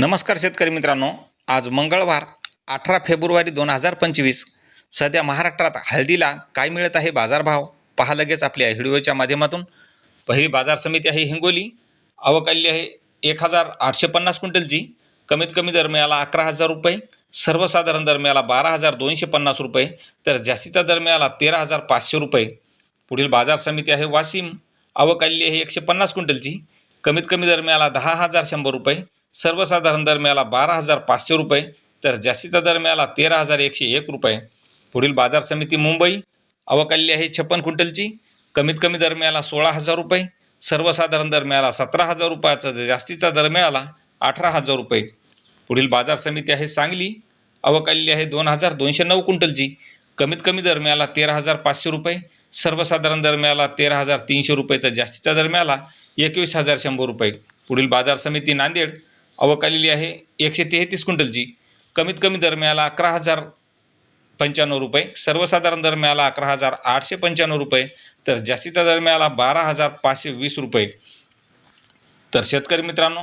नमस्कार शेतकरी मित्रांनो. आज मंगळवार अठरा फेब्रुवारी दोन हजार पंचवीस. सध्या महाराष्ट्रात हळदीला काय मिळत आहे बाजारभाव? पहा लगेच आपल्या व्हिडिओच्या माध्यमातून. पहिली बाजार समिती आहे हिंगोली. अवकाली आहे एक हजार आठशे पन्नास क्विंटलची. कमीत कमी दर मिळाला अकरा हजार रुपये. सर्वसाधारण दर मिळाला बारा हजार दोनशे पन्नास रुपये. तर जास्तीचा दर मिळाला तेरा हजार पाचशे रुपये. पुढील बाजार समिती आहे वाशिम. अवकाली आहे एकशे पन्नास क्विंटलची. कमीत कमी दर मिळाला दहा हजार शंभर रुपये. सर्वसाधारण दर मिळाला बारा हजार पाचशे रुपये तर जास्तीचा दर मिळाला तेरा हजार एकशे एक रुपये. पुढील बाजार समिती मुंबई अवकाली आहे छप्पन क्विंटलची. कमीत कमी दर मिळाला सोळा हजार रुपये सर्वसाधारण दर मिळाला सतरा हजार रुपयाचा जास्तीचा दर मिळाला अठरा हजार रुपये. पुढील बाजार समिती आहे सांगली अवकाली आहे दोन हजार दोनशे नऊ क्विंटलची. कमीत कमी दर मिळाला तेरा हजार पाचशे रुपये सर्वसाधारण दर मिळाला तेरा हजार तीनशे रुपये तर जास्तीचा दर मिळाला एकवीस हजार शंभर रुपये. पुढील बाजार समिती नांदेड अवकालेली आहे. एकशे तेहतीस क्विंटलची. कमीत कमी दर मिळाला अकरा हजार पंच्याण्णव रुपये. सर्वसाधारण दर मिळाला अकरा हजार आठशे पंच्याण्णव रुपये. तर जास्तीचा दर मिळाला बारा हजार पाचशे वीस रुपये. तर शेतकरी मित्रांनो